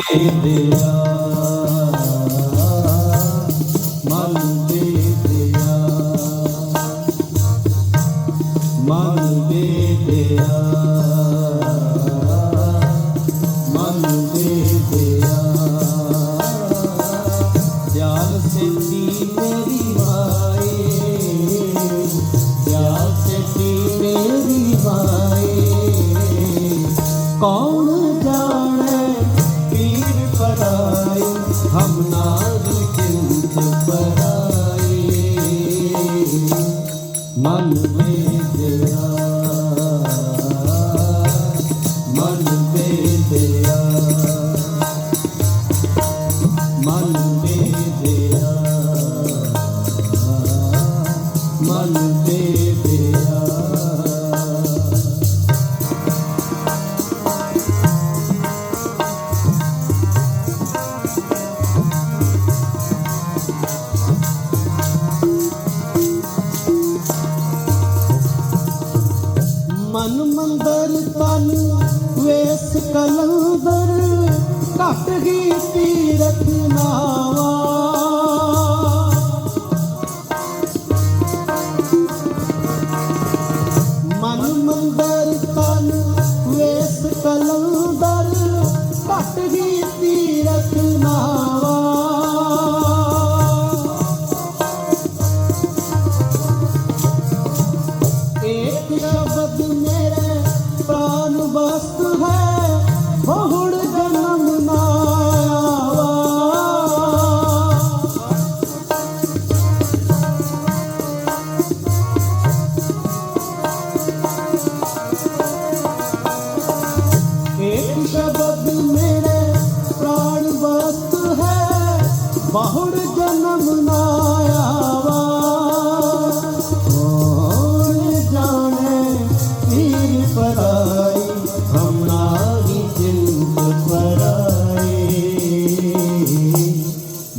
ਦਿਆ ਮਨ ਵੇਦਿਆ ਮਨ ਵੇਦਿਆ ਮਨ ਵੇਦਿਆ ਮਨ ਵੇਸ ਕਲੰਦਰ ਘਟ ਗਈ ਤੀਰਥ ਨਾਵਾ। ਮਨ ਮੰਦਰ ਵਕਤ ਹੈ ਉਹ ਜਨਮ ਨਾ ਇੱਕ ਸ਼ਬਦ ਮੇਰੇ ਪ੍ਰਾਣ ਵਸਤ ਹੈ ਬਹੁੜ ਜਨਮ ਨਾ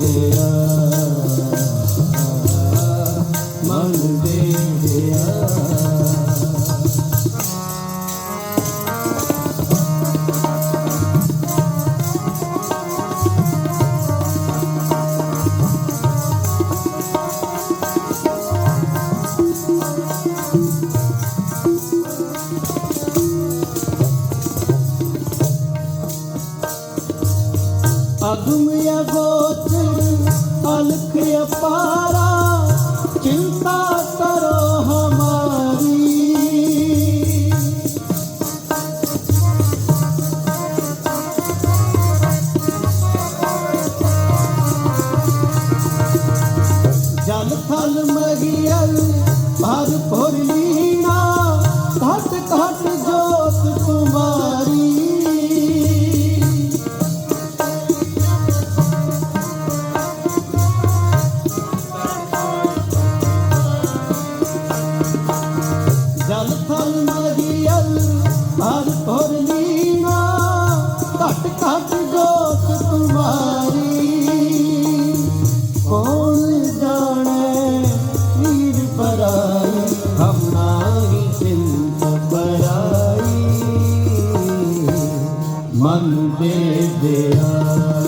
ਦੇ Basta. ਮਨ ਦੇ ਦਿਆ।